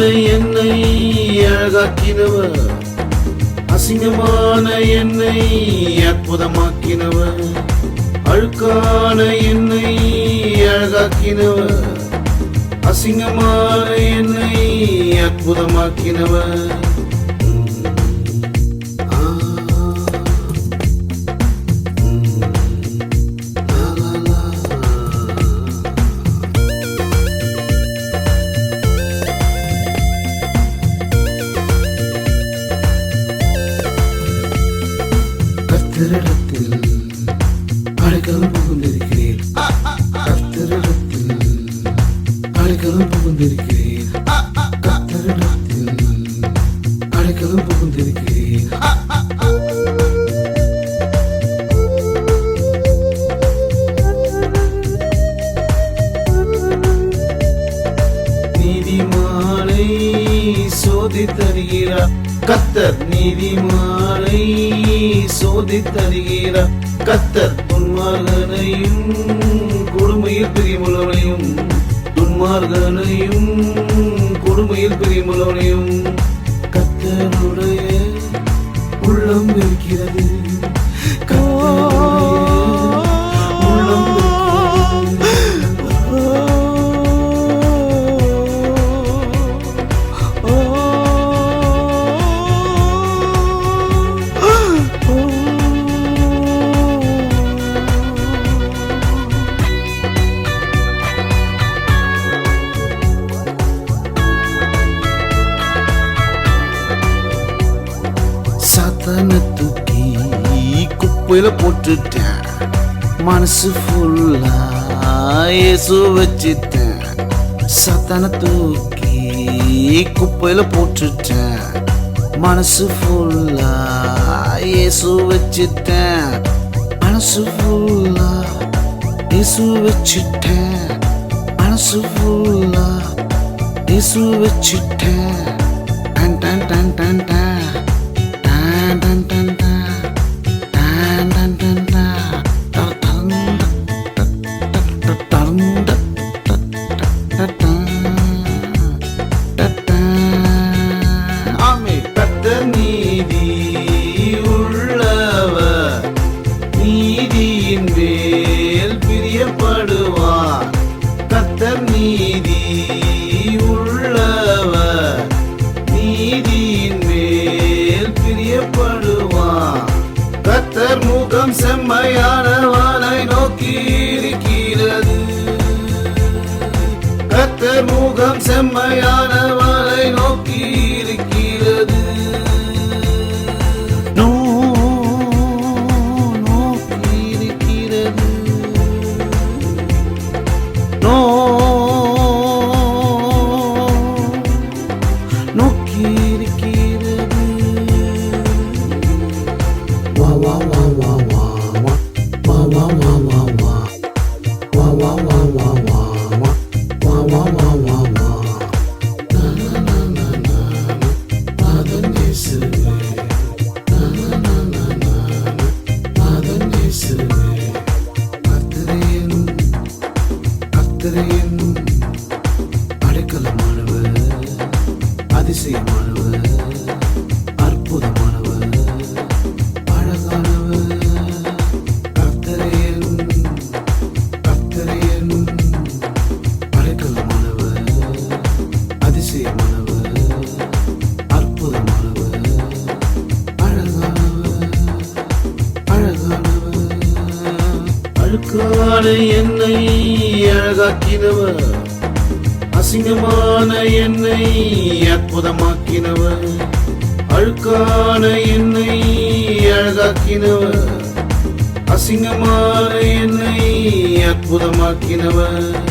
அழகான என்னை அழகாக்கினவர். அசிங்கமான என்னை அற்புதமாக்கினவர். அழுக்கான என்னை அழகாக்கினவர். அசிங்கமான என்னை அற்புதமாக்கினவர். கர்த்தரிடத்தில் அடைக்கலம் புகுந்திருக்கிறேன். கர்த்தரிடத்தில் அடைக்கலம் புகுந்திருக்கிறேன். கர்த்தரிடத்தில் அடைக்கலம் புகுந்திருக்கிறேன். நீதிமானை சோதித்தருகிறார் கத்தர் நீதிமானை சோதித்தருகிறார் கத்தர் துன்மார்கனையும் கொடுமையில் பிரியமுள்ளவனையும் துன்மார்கனையும் கொடுமையில் பிரியமுள்ளவனையும் கத்தருடைய உள்ளம் இருக்கிறது. சாத்தான தூக்கி குப்பையில போட்டுட்டேன். மனசு ஃபுல்லா இயேசு வச்சிட்டேன். சாத்தான தூக்கி குப்பையில போட்டுட்டேன். மனசு ஃபுல்லா இயேசு வச்சிட்டேன். மனசு ஃபுல்லா இயேசு வச்சிட்டேன். மனசு ஃபுல்லா இயேசு வச்சிட்டேன். டன் டன் டன் டன் டன். நீதியின் மேல் பிரியப்படுவார். கர்த்தர் நீதி உண்மையான வானை நோக்கி இருக்கிறது. கத்தர் முகம் செம்மையான அதிசயமானவர் அற்புதமானவர் அழகானவர். கத்தரையன் கத்தரையன் அடைக்கலமானவர் அதிசயமானவர் அற்புதமானவர். அழகானவர் அழகானவர். அழுக்கான என்னை அழகாக்கினவர். அசிங்கமான என்னை அற்புதமாக்கினவர். அழுக்கான என்னை அழகாக்கினவர். அசிங்கமான என்னை அற்புதமாக்கினவர்.